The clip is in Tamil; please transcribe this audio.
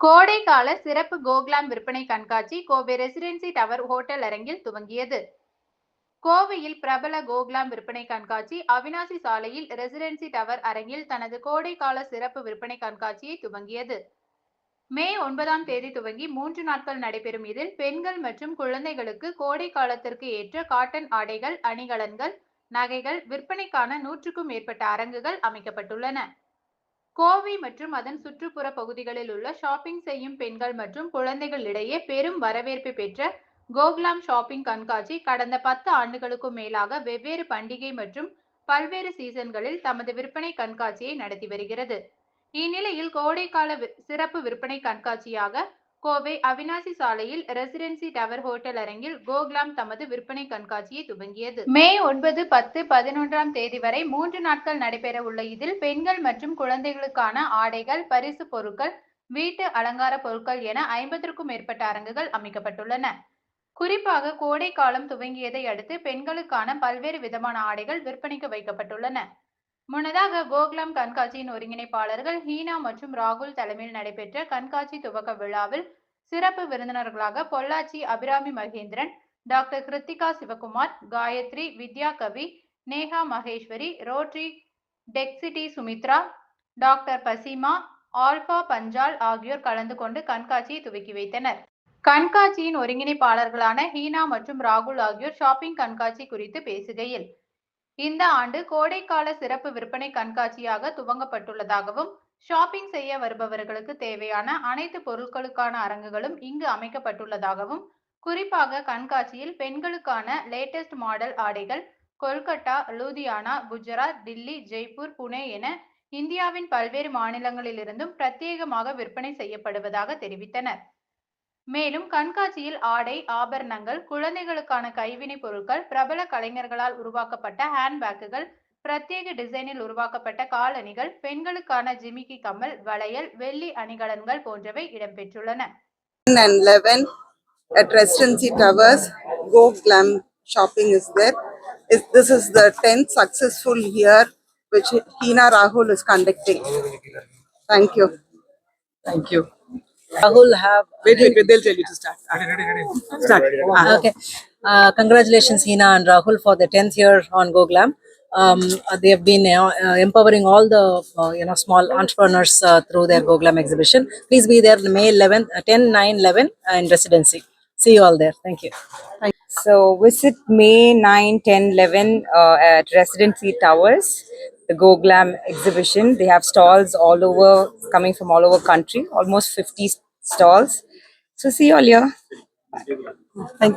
கோடைக்கால சிறப்பு கோக்லாம் விற்பனை கண்காட்சி கோவை ரெசிடென்சி டவர் ஹோட்டல் அரங்கில் துவங்கியது. கோவையில் பிரபல கோக்லாம் விற்பனை கண்காட்சி அவினாசி சாலையில் ரெசிடென்சி டவர் அரங்கில் தனது கோடைக்கால சிறப்பு விற்பனை கண்காட்சியை துவங்கியது. மே ஒன்பதாம் தேதி துவங்கி மூன்று நாட்கள் நடைபெறும் இதில் பெண்கள் மற்றும் குழந்தைகளுக்கு கோடை காலத்திற்கு ஏற்ற காட்டன் ஆடைகள் அணிகலன்கள் நகைகள் விற்பனைக்கான நூற்றுக்கும் மேற்பட்ட அரங்குகள் அமைக்கப்பட்டுள்ளன. கோவை மற்றும் அதன் சுற்றுப்புற பகுதிகளில் உள்ள ஷாப்பிங் செய்யும் பெண்கள் மற்றும் குழந்தைகளிடையே பெரும் வரவேற்பு பெற்ற கோகுலாம் ஷாப்பிங் கண்காட்சி கடந்த பத்து ஆண்டுகளுக்கும் மேலாக வெவ்வேறு பண்டிகை மற்றும் பல்வேறு சீசன்களில் தமது விற்பனை கண்காட்சியை நடத்தி வருகிறது. இந்நிலையில் கோடைக்கால சிறப்பு விற்பனை கண்காட்சியாக கோவை அவினாசி சாலையில் ரெசிடென்சி டவர் ஹோட்டல் அரங்கில் கோகுலாம் தமது விற்பனை கண்காட்சியை துவங்கியது. மே ஒன்பது பத்து பதினொன்றாம் தேதி வரை மூன்று நாட்கள் நடைபெற உள்ள இதில் பெண்கள் மற்றும் குழந்தைகளுக்கான ஆடைகள் பரிசு பொருட்கள் வீட்டு அலங்கார பொருட்கள் என ஐம்பதற்கும் மேற்பட்ட அரங்குகள் அமைக்கப்பட்டுள்ளன. குறிப்பாக கோடை காலம் துவங்கியதை அடுத்து பெண்களுக்கான பல்வேறு விதமான ஆடைகள் விற்பனைக்கு வைக்கப்பட்டுள்ளன. முன்னதாக கோகுலம் கண்காட்சியின் ஒருங்கிணைப்பாளர்கள் ஹீனா மற்றும் ராகுல் தலைமையில் நடைபெற்ற கண்காட்சி துவக்க விழாவில் சிறப்பு விருந்தினர்களாக Pollachi Abirami Mahendran doctor Kiruthika Sivakumar Gayathri Vidya Kavi Neha Maheswari Rotary Texcity Sumithra doctor Basima Alpha Panchal ஆகியோர் கலந்து கொண்டு கண்காட்சியை துவக்கி வைத்தனர். கண்காட்சியின் ஒருங்கிணைப்பாளர்களான ஹீனா மற்றும் ராகுல் ஆகியோர் ஷாப்பிங் கண்காட்சி குறித்து பேசுகையில் இந்த ஆண்டு கோடைக்கால சிறப்பு விற்பனை கண்காட்சியாக துவங்கப்பட்டுள்ளதாகவும் ஷாப்பிங் செய்ய வருபவர்களுக்கு தேவையான அனைத்து பொருட்களுக்கான அரங்குகளும் இங்கு அமைக்கப்பட்டுள்ளதாகவும் குறிப்பாக கண்காட்சியில் பெண்களுக்கான லேட்டஸ்ட் மாடல் ஆடைகள் கொல்கட்டா லூதியானா குஜராத் டில்லி ஜெய்ப்பூர் புனே என இந்தியாவின் பல்வேறு மாநிலங்களிலிருந்தும் பிரத்யேகமாக விற்பனை செய்யப்படுவதாக தெரிவித்தனர். மேலும் கண்காட்சியில் ஆடை ஆபரணங்கள் குழந்தைகளுக்கான கைவினைப் பொருட்கள் பிரபல கலைஞர்களால் உருவாக்கப்பட்ட ஹேண்ட்பேக்குகள் பிரத்யேக டிசைனில் உருவாக்கப்பட்ட காலணிகள் பெண்களுக்கான ஜிமிக்கி கம்மல் வளையல் வெள்ளி அணிகலன்கள் போன்றவை இடம்பெற்றுள்ளன and 11 at Residency Towers. Go Glam Shopping is there. Is This is the 10th successful year which Hina Rahul is conducting. Thank you. Thank you. Rahul have. Wait, wait, wait, they'll tell you to start. Start. Ah. Okay. Uh, congratulations, Hina and Rahul, for the 10th year on GoGlam. Um, uh, they have been uh, uh, empowering all the uh, you know small entrepreneurs uh, through their GoGlam exhibition. Please be there May 11th, uh, 10, 9, 11 uh, in residency. See you all there. Thank you. So visit May 9, 10, 11 uh, at Residency Towers, the Go Glam exhibition. They have stalls all over, coming from all over country, almost 50 stalls. So see you all here. Thank you.